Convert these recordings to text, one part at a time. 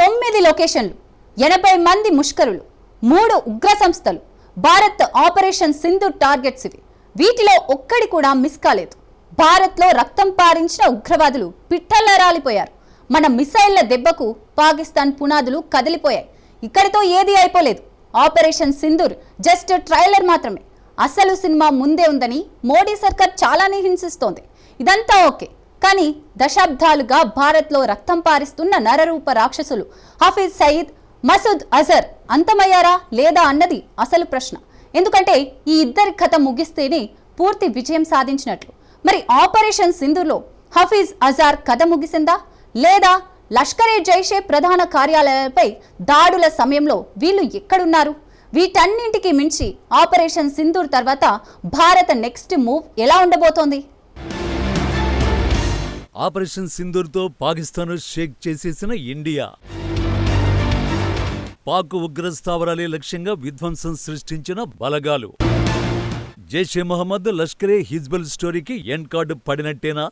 తొమ్మిది లొకేషన్లు ఎనభై మంది ముష్కరులు మూడు ఉగ్ర సంస్థలు భారత్ ఆపరేషన్ సింధు టార్గెట్స్ ఇవి. వీటిలో ఒక్కడి కూడా మిస్ కాలేదు. భారత్లో రక్తం పారించిన ఉగ్రవాదులు పిట్టల్లరాలిపోయారు. మన మిసైళ్ళ దెబ్బకు పాకిస్తాన్ పునాదులు కదిలిపోయాయి. ఇక్కడితో ఏదీ అయిపోలేదు. ఆపరేషన్ సింధూర్ జస్ట్ ట్రైలర్ మాత్రమే. అసలు సినిమా ముందే ఉందని మోడీ సర్కార్ చాలానే హింసిస్తోంది. ఇదంతా ఓకే. కానీ దశాబ్దాలుగా భారత్లో రక్తం పారిస్తున్న నరరూప రాక్షసులు హఫీజ్ సయీద్ మసూద్ అజర్ అంతమయ్యారా లేదా అన్నది అసలు ప్రశ్న. ఎందుకంటే ఈ ఇద్దరి కథ ముగిస్తేనే పూర్తి విజయం సాధించినట్లు. మరి ఆపరేషన్ సింధులో హఫీజ్ అజార్ కథ ముగిసిందా? లేదా లష్కరే జైషే ప్రధాన కార్యాలయాలపై దాడుల సమయంలో వీళ్ళు ఎక్కడున్నారు? వీటన్నింటికి మించి ఆపరేషన్ సింధూర్ తర్వాత భారత నెక్స్ట్ మూవ్ ఎలా ఉండబోతోంది? ఆపరేషన్ సింధూర్తో పాకిస్తాన్ షేక్ చేసేసిన ఇండియా. పాక్ ఉగ్ర స్థావరాలే లక్ష్యంగా విధ్వంసం సృష్టించిన బలగాలు. జైషే మహమ్మద్ లష్కరే హిజ్బుల్ స్టోరీకి ఎండ్ కార్డు పడినట్టేనా?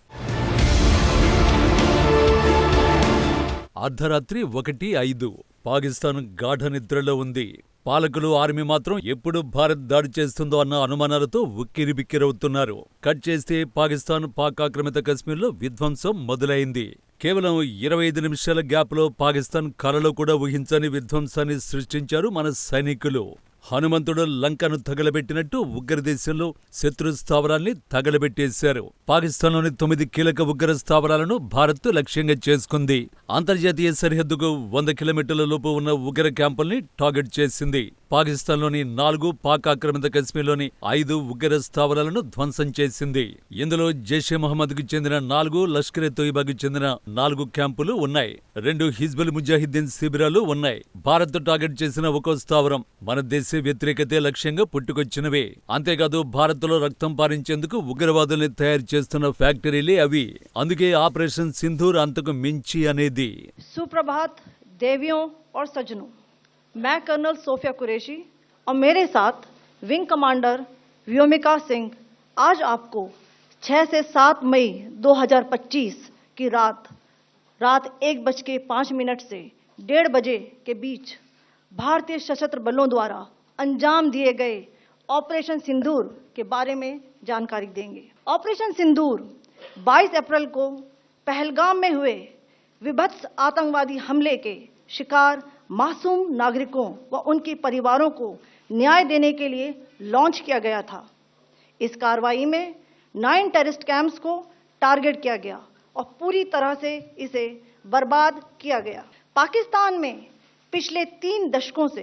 అర్ధరాత్రి ఒకటి ఐదు. పాకిస్తాన్ గాఢ నిద్రలో ఉంది. పాలకులు ఆర్మీ మాత్రం ఎప్పుడు భారత్ దాడి చేస్తుందో అన్న అనుమానాలతో ఉక్కిరిబిక్కిరవుతున్నారు కట్ చేస్తే పాకిస్తాన్ పాక్ ఆక్రమిత కశ్మీర్లో విధ్వంసం మొదలైంది. కేవలం ఇరవై ఐదు నిమిషాల గ్యాప్లో పాకిస్తాన్ కలలో కూడా ఊహించని విధ్వంసాన్ని సృష్టించారు మన సైనికులు. హనుమంతుడు లంకను తగలబెట్టినట్టు ఉగ్ర దేశంలో శత్రు స్థావరాల్ని తగలబెట్టేశారు. పాకిస్తాన్లోని తొమ్మిది కీలక ఉగ్ర స్థావరాలను భారత్ లక్ష్యంగా చేసుకుంది. అంతర్జాతీయ సరిహద్దుకు వంద కిలోమీటర్ల లోపు ఉన్న ఉగ్ర క్యాంపుల్ని టార్గెట్ చేసింది. పాకిస్తాన్లోని నాలుగు పాక్ ఆక్రమిత కశ్మీర్లోని ఐదు ఉగ్ర స్థావరాలను ధ్వంసం చేసింది ఇందులో జైషే మహమ్మద్కు చెందిన నాలుగు లష్కరే తోయిబాకు చెందిన నాలుగు క్యాంపులు ఉన్నాయి రెండు హిజ్బుల్ ముజాహిద్దీన్ శిబిరాలు ఉన్నాయి భారత్ టార్గెట్ చేసిన ఒక్కో స్థావరం మన దేశ వ్యతిరేకతే లక్ష్యంగా పుట్టుకొచ్చినవే అంతేకాదు భారత్లో రక్తం పారించేందుకు ఉగ్రవాదుల్ని తయారు చేస్తున్న ఫ్యాక్టరీలే అవి అందుకే ఆపరేషన్ సింధూర్ అంతకు మించి అనేది सुप्रभात देवियों और सज्जनों मैं कर्नल सोफिया कुरैशी और मेरे साथ विंग कमांडर व्योमिका सिंह। आज आपको 6 से 7 मई 2025 की रात रात एक बज के पाँच मिनट से डेढ़ बजे के बीच भारतीय सशस्त्र बलों द्वारा अंजाम दिए गए ऑपरेशन सिंदूर के बारे में जानकारी देंगे। ऑपरेशन सिंदूर 22 अप्रैल को पहलगाम में हुए विभत्स आतंकवादी हमले के शिकार, मासूम नागरिकों व उनके परिवारों को न्याय देने के लिए लॉन्च किया गया था। इस कार्रवाई में नाइन टेररिस्ट कैंप्स को टारगेट किया गया और पूरी तरह से इसे बर्बाद किया गया। पाकिस्तान में पिछले तीन दशकों से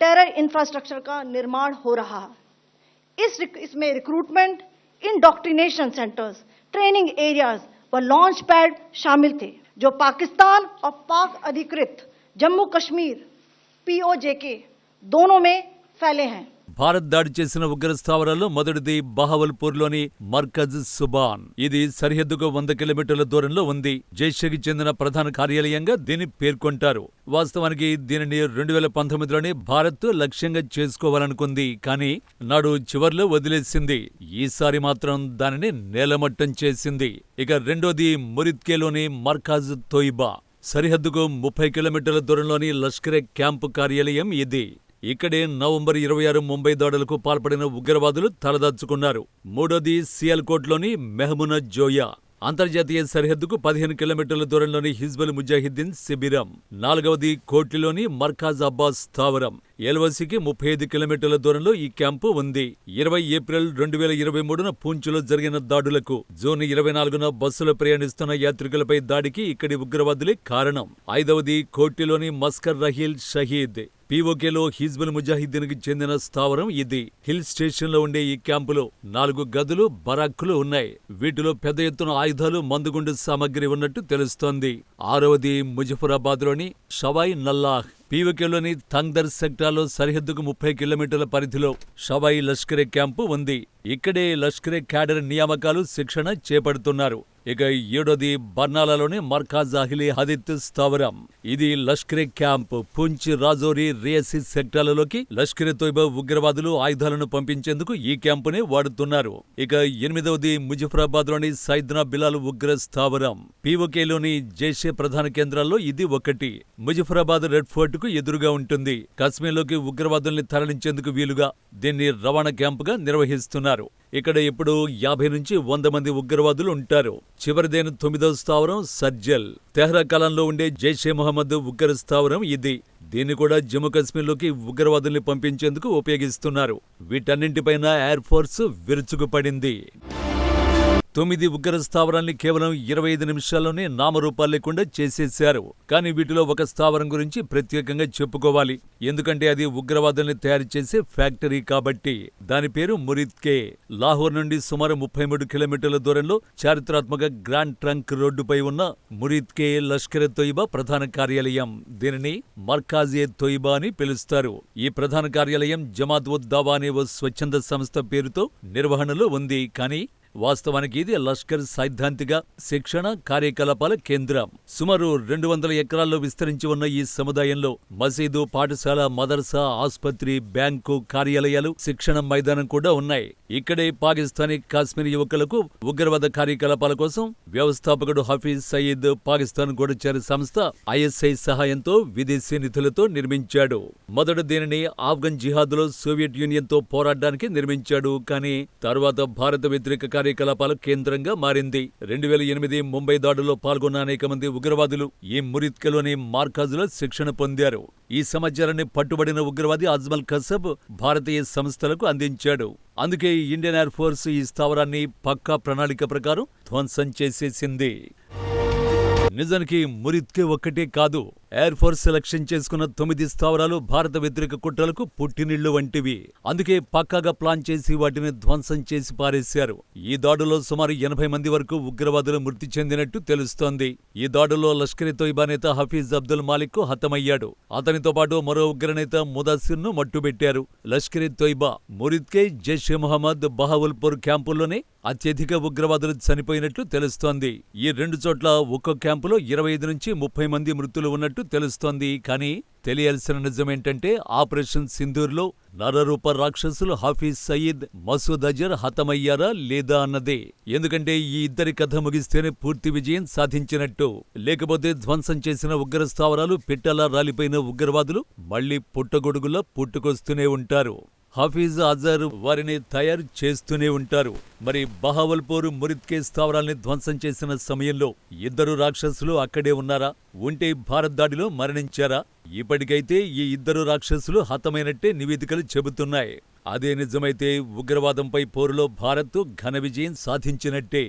टेरर इंफ्रास्ट्रक्चर का निर्माण हो रहा है। इस इसमें recruitment indoctrination centres training areas व लॉन्च पैड शामिल थे। जो पाकिस्तान और पाक अधिकृत जम्मू कश्मीर पीओजेके दोनों में फैले हैं। భారత్ దాడి చేసిన ఉగ్ర స్థావరాల్లో మొదటిది బహవల్పూర్లోని మర్కజ్ సుబాన్. ఇది సరిహద్దుకు వంద కిలోమీటర్ల దూరంలో ఉంది. జైషకి చెందిన ప్రధాన కార్యాలయంగా దీన్ని పేర్కొంటారు. వాస్తవానికి దీనిని రెండు వేల పంతొమ్మిదిలోనే భారత్ లక్ష్యంగా చేసుకోవాలనుకుంది. కానీ నాడు చివర్లో వదిలేసింది. ఈసారి మాత్రం దానిని నేలమట్టం చేసింది. ఇక రెండోది మురిత్కేలోని మర్కాజ్ తోయిబా. సరిహద్దుకు ముప్పై కిలోమీటర్ల దూరంలోని లష్కరే క్యాంపు కార్యాలయం ఇది. ఇక్కడే నవంబర్ ఇరవై ఆరు ముంబై దాడులకు పాల్పడిన ఉగ్రవాదులు తలదాచుకున్నారు. మూడోది సియాల్కోట్లోని మెహమునా జోయా. అంతర్జాతీయ సరిహద్దుకు పదిహేను కిలోమీటర్ల దూరంలోని హిజ్బుల్ ముజాహిద్దీన్ శిబిరం. నాలుగవది కోట్లిలోని మర్కాజ్ అబ్బాస్ స్థావరం. ఎల్వసికి ముప్పై ఐదు కిలోమీటర్ల దూరంలో ఈ క్యాంపు ఉంది. ఇరవై ఏప్రిల్ రెండు వేల ఇరవై మూడున పూంచ్లో జరిగిన దాడులకు జూన్ ఇరవై నాలుగున బస్సులో ప్రయాణిస్తున్న యాత్రికులపై దాడికి ఇక్కడి ఉగ్రవాదులే కారణం. ఐదవది కోటిలోని మస్కర్ రహీల్ షహీద్. పీఓకేలో హిజ్బుల్ ముజాహిద్దీన్కి చెందిన స్థావరం ఇది. హిల్ స్టేషన్లో ఉండే ఈ క్యాంపులో నాలుగు గదులు బరాక్కులు ఉన్నాయి. వీటిలో పెద్ద ఎత్తున ఆయుధాలు మందుగుండు సామగ్రి ఉన్నట్టు తెలుస్తోంది. ఆరవది ముజఫరాబాద్లోని షవాయ్ నల్లాహ్. పీవకేలోని థంగ్దర్ సెక్టార్లో సరిహద్దుకు ముప్పై కిలోమీటర్ల పరిధిలో షవాయి లష్కరే క్యాంపు ఉంది. ఇక్కడే లష్కరే క్యాడర్ నియామకాలు శిక్షణ చేపడుతున్నారు. ఇక ఏడోది బర్నాలలోని మర్కాజ్ అహిలీ హదిత్ స్థావరం. ఇది లష్కరే క్యాంప్ పుంచ్ రాజోరి రియాసి సెక్టార్లలోకి లష్కరే తోయిబా ఉగ్రవాదులు ఆయుధాలను పంపించేందుకు ఈ క్యాంపుని వాడుతున్నారు. ఇక ఎనిమిదవది ముజఫరాబాద్లోని సైద్నా బిలాల్ ఉగ్ర స్థావరం. పీఓకేలోని జైషే ప్రధాన కేంద్రాల్లో ఇది ఒకటి. ముజఫరాబాద్ రెడ్ ఫోర్ట్కు ఎదురుగా ఉంటుంది. కాశ్మీర్లోకి ఉగ్రవాదుల్ని తరలించేందుకు వీలుగా దీన్ని రవాణా క్యాంపుగా నిర్వహిస్తున్నారు. ఇక్కడ ఇప్పుడు యాభై నుంచి వంద మంది ఉగ్రవాదులు ఉంటారు. చివరిదైన తొమ్మిదవ స్థావరం సర్జల్ తెహ్రా కాలంలో ఉండే జైషే మొహమ్మద్ ఉగ్ర స్థావరం ఇది. దీన్ని కూడా జమ్మూ కాశ్మీర్లోకి ఉగ్రవాదుల్ని పంపించేందుకు ఉపయోగిస్తున్నారు. వీటన్నింటిపైన ఎయిర్ ఫోర్స్ విరుచుకుపడింది. తొమ్మిది ఉగ్ర స్థావరాల్ని కేవలం ఇరవై ఐదు నిమిషాల్లోనే నామరూపాలు లేకుండా చేసేశారు కానీ వీటిలో ఒక స్థావరం గురించి ప్రత్యేకంగా చెప్పుకోవాలి. ఎందుకంటే అది ఉగ్రవాదుల్ని తయారు చేసే ఫ్యాక్టరీ కాబట్టి. దాని పేరు మురిద్కే లాహోర్ నుండి సుమారు ముప్పై మూడు కిలోమీటర్ల దూరంలో చారిత్రాత్మక గ్రాండ్ ట్రంక్ రోడ్డుపై ఉన్న మురిత్కే లష్కర్ తొయిబా ప్రధాన కార్యాలయం. దీనిని మర్కాజే తొయిబా అని పిలుస్తారు. ఈ ప్రధాన కార్యాలయం జమాత్ ఉద్ దావా అనే ఓ స్వచ్ఛంద సంస్థ పేరుతో నిర్వహణలో ఉంది. కానీ వాస్తవానికి ఇది లష్కర్ సైద్ధాంతిక శిక్షణ కార్యకలాపాల కేంద్రం. సుమారు రెండు వందల ఎకరాల్లో విస్తరించి ఉన్న ఈ సముదాయంలో మసీదు పాఠశాల మదర్సా ఆసుపత్రి బ్యాంకు కార్యాలయాలు శిక్షణ మైదానం కూడా ఉన్నాయి. ఇక్కడే పాకిస్తానీ కాశ్మీర్ యువకులకు ఉగ్రవాద కార్యకలాపాల కోసం వ్యవస్థాపకుడు హఫీజ్ సయీద్ పాకిస్తాన్ గూఢచారి సంస్థ ఐఎస్ఐ సహాయంతో విదేశీ నిధులతో నిర్మించాడు. మొదట దీనిని ఆఫ్ఘన్ జిహాద్లో సోవియట్ యూనియన్తో పోరాడడానికి నిర్మించాడు కానీ తరువాత భారత వ్యతిరేక కార్యకలాపాల కేంద్రంగా మారింది. రెండు వేల ఎనిమిది ముంబై దాడుల్లో పాల్గొన్న అనేక మంది ఉగ్రవాదులు ఈ మురిత్కలోని మార్కాజులో శిక్షణ పొందారు. ఈ సమాచారాన్ని పట్టుబడిన ఉగ్రవాది అజ్మల్ కసబ్ భారతీయ సంస్థలకు అందించాడు. అందుకే ఇండియన్ ఎయిర్ ఫోర్స్ ఈ స్థావరాన్ని పక్కా ప్రణాళిక ప్రకారం ధ్వంసం చేసేసింది. నిజానికి మురిత్కే ఒక్కటే కాదు ఎయిర్ ఫోర్స్ సెలక్షన్ చేసుకున్న తొమ్మిది స్థావరాలు భారత వ్యతిరేక కుట్రలకు పుట్టినిళ్ళు వంటివి. అందుకే పక్కాగా ప్లాన్ చేసి వాటిని ధ్వంసం చేసి పారేశారు. ఈ దాడులో సుమారు ఎనభై మంది వరకు ఉగ్రవాదులు మృతి చెందినట్టు తెలుస్తోంది. ఈ దాడులో లష్కర్ తోయిబా నేత హఫీజ్ అబ్దుల్ మాలిక్ హతమయ్యాడు. అతనితో పాటు మరో ఉగ్రనేత ముదాసిర్ను మట్టుబెట్టారు. లష్కర్ తోయిబా మురిద్కే జైష్ మొహమ్మద్ బహావుల్పూర్ క్యాంపుల్లోనే అత్యధిక ఉగ్రవాదులు చనిపోయినట్లు తెలుస్తోంది. ఈ రెండు చోట్ల ఒక్కో క్యాంపులో ఇరవై ఐదు నుంచి ముప్పై మంది మృతులు ఉన్నట్టు తెలుస్తోంది. కానీ తెలియాల్సిన నిజమేంటంటే ఆపరేషన్ సింధూర్లో నరరూప రాక్షసులు హఫీజ్ సయీద్ మసూద్ అజర్ హతమయ్యారా లేదా అన్నదే. ఎందుకంటే ఈ ఇద్దరి కథ ముగిస్తేనే పూర్తి విజయం సాధించినట్టు. లేకపోతే ధ్వంసం చేసిన ఉగ్ర స్థావరాలు పిట్టలా రాలిపోయిన ఉగ్రవాదులు మళ్ళీ పుట్టగొడుగులా పుట్టుకొస్తూనే ఉంటారు. హఫీజ్ అజర్ వారిని తయారు చేస్తూనే ఉంటారు. మరి బహావల్పూర్ మురిత్కే స్థావరాల్ని ధ్వంసం చేసిన సమయంలో ఇద్దరు రాక్షసులు అక్కడే ఉన్నారా? ఉంటే భారత్ దాడిలో మరణించారా? ఇప్పటికైతే ఈ ఇద్దరు రాక్షసులు హతమైనట్టే నివేదికలు చెబుతున్నాయి. అదే నిజమైతే ఉగ్రవాదంపై పోరులో భారత్ ఘన విజయం సాధించినట్టే.